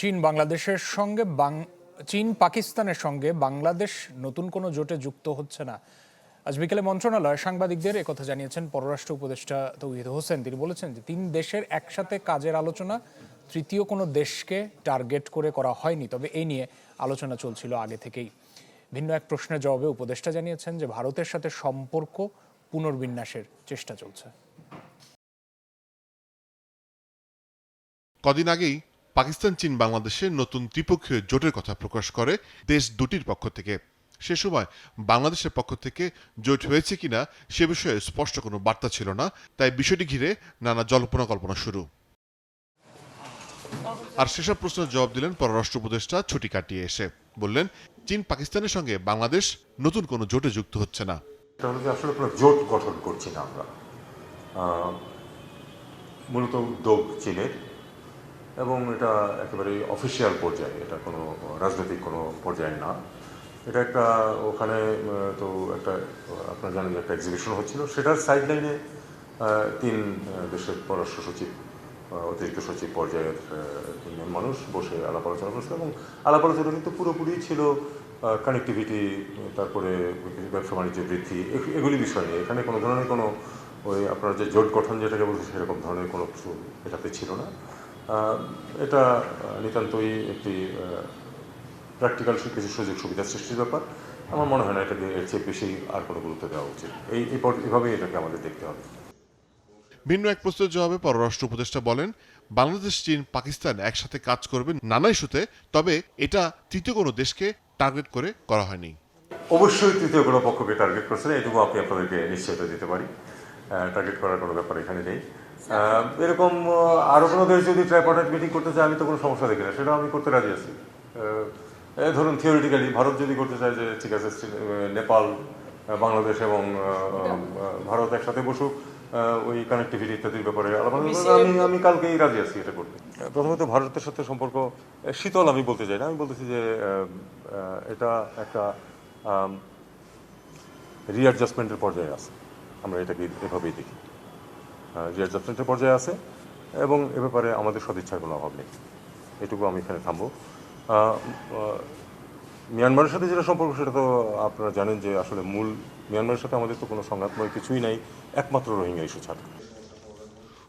চীন বাংলাদেশের সঙ্গে চীন পাকিস্তানের সঙ্গে বাংলাদেশ নতুন কোনো জোটে যুক্ত হচ্ছে না। আজ বিকেলে মন্ত্রণালয় সাংবাদিকদের একথা জানিয়েছেন পররাষ্ট্র উপদেষ্টা তৌহিদ হোসেন। তিনি বলেছেন যে তিন দেশের একসাথে কাজের আলোচনা তৃতীয় কোনো দেশকে টার্গেট করে করা হয়নি, তবে এই নিয়ে আলোচনা চলছিল আগে থেকেই। ভিন্ন এক প্রশ্নের জবাবে উপদেষ্টা জানিয়েছেন যে ভারতের সাথে সম্পর্ক পুনর্বিন্যাসের চেষ্টা চলছে। কদিন আগেই পাকিস্তান, চীন, বাংলাদেশে নতুন ত্রিপক্ষীয় জোটের কথা প্রকাশ করে দেশ দুটির পক্ষ থেকে। সে সময় বাংলাদেশের পক্ষ থেকে জোট হয়েছে কিনা সে বিষয়ে স্পষ্ট কোনো বার্তা ছিল না, তাই বিষয়টি ঘিরে নানা জল্পনা কল্পনা শুরু। আর সেসব প্রশ্নের জবাব দিলেন পররাষ্ট্র উপদেষ্টা, ছুটি কাটিয়ে এসে। বললেন, চীন পাকিস্তানের সঙ্গে বাংলাদেশ নতুন কোনো জোটে যুক্ত হচ্ছে না। আসলে কোনো জোট গঠন করছি না আমরা? মূলত উদ্যোগ চীনের। এবং এটা একেবারে অফিসিয়াল পর্যায়ে, এটা কোনো, রাজনৈতিক কোনো পর্যায়ে না। এটা একটা, ওখানে তো একটা, আপনারা জানেন একটা এক্সিবিশন হচ্ছিল। সেটার সাইড লাইনে তিন দেশের পররাষ্ট্র সচিব অতিরিক্ত সচিব পর্যায়ের তিনজন মানুষ বসে আলাপ আলোচনা করছিল এবং আলাপ আলোচনা কিন্তু পুরোপুরি ছিল কানেক্টিভিটি তারপরে ব্যবসা বাণিজ্য বৃদ্ধি এগ- এগুলি বিষয় নিয়ে। এখানে কোনো ধরনের কোনো ওই আপনার যে জোট গঠন যেটাকে বলছে সেরকম ধরনের কোনো কিছু এটাতে ছিল না। এটা নিতান্তই একটি প্র্যাকটিক্যাল কিছু সুযোগ সুবিধা সৃষ্টির ব্যাপার। আমার মনে হয় না এটাকে এর চেয়ে বেশি আর কোনো গুরুত্ব দেওয়া উচিত। এই এভাবেই এটাকে আমাদের দেখতে হবে। ভিন্ন এক প্রশ্নের জবাবে পররাষ্ট্র উপদেষ্টা বলেন বাংলাদেশ চীন পাকিস্তান একসাথে কাজ করবে নানা ইস্যুতে তবে এটা তৃতীয় কোনো দেশকে টার্গেট করে করা হয়নি। অবশ্যই তৃতীয় কোনো পক্ষকে টার্গেট করছে না এটুকু আপনি আপনাদেরকে নিশ্চয়তা দিতে পারি। টার্গেট করার কোনো ব্যাপার এখানে নেই। এরকম আরও কোনো দেশ যদি ট্রাইপার্টেড মিটিং করতে চায় আমি তো কোনো সমস্যা দেখি না। সেটা আমি করতে রাজি আছি। ধরুন থিওরিটিক্যালি ভারত যদি করতে চায় যে ঠিক আছে নেপাল বাংলাদেশ এবং ভারত একসাথে বসুক ওই কানেক্টিভিটি ইত্যাদির ব্যাপারে আমি আমি কালকেই রাজি আছি এটা করতে। প্রথমত ভারতের সাথে সম্পর্ক শীতল আমি বলতে চাই না। আমি বলতেছি যে এটা একটা রিঅ্যাডজাস্টমেন্টের পর্যায়ে আছে। আমরা এটাকে এভাবেই দেখি। রিঅ্যাডজাস্টমেন্টের পর্যায়ে আছে এবং এ ব্যাপারে আমাদের সদিচ্ছার কোনো অভাব নেই। এটুকু আমি এখানে থামবো। মিয়ানমারের সাথে যেটা সম্পর্ক সেটা তো আপনারা জানেন যে আসলে মূল মিয়ানমারের সাথে আমাদের তো কোনো সংঘাতময় কিছুই নাই একমাত্র রোহিঙ্গা ইস্যু ছাড়া।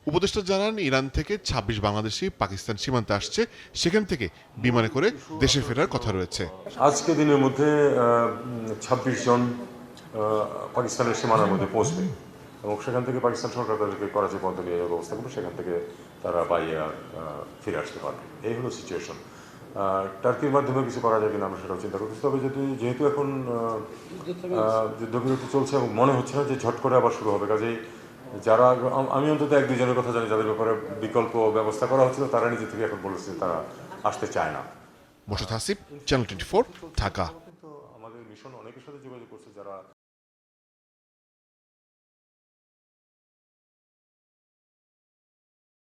উপদেষ্টা জানান ইরান থেকে ২৬ বাংলাদেশি পাকিস্তান সীমান্তে আসছে সেখান থেকে বিমানে করে দেশে ফেরার কথা রয়েছে। আজকে দিনের মধ্যে ছাব্বিশ জন পাকিস্তানের সীমানার মধ্যে পৌঁছবে। এবং সেখান থেকে পাকিস্তান সরকার তাদেরকে করাচি পর্যন্ত নিয়ে যাওয়ার ব্যবস্থা করবে সেখান থেকে তারা বাইরে আর ফিরে আসতে পারবে। এই হলো সিচুয়েশন টার্কির মাধ্যমে কিছু করা যায় কিনা আমরা সেটাও চিন্তা করছি তবে যদি যেহেতু এখন যুদ্ধবিরতি চলছে এবং মনে হচ্ছে না যে ঝট করে আবার শুরু হবে কাজেই যারা আমি অন্তত এক দুজনের কথা জানি যাদের ব্যাপারে বিকল্প ব্যবস্থা করা হচ্ছিল তারা নিজে থেকে এখন বলেছে তারা আসতে চায় না। Moshad Hasib channel twenty Dhaka. আমাদের মিশন অনেকের সাথে যোগাযোগ করছে যারা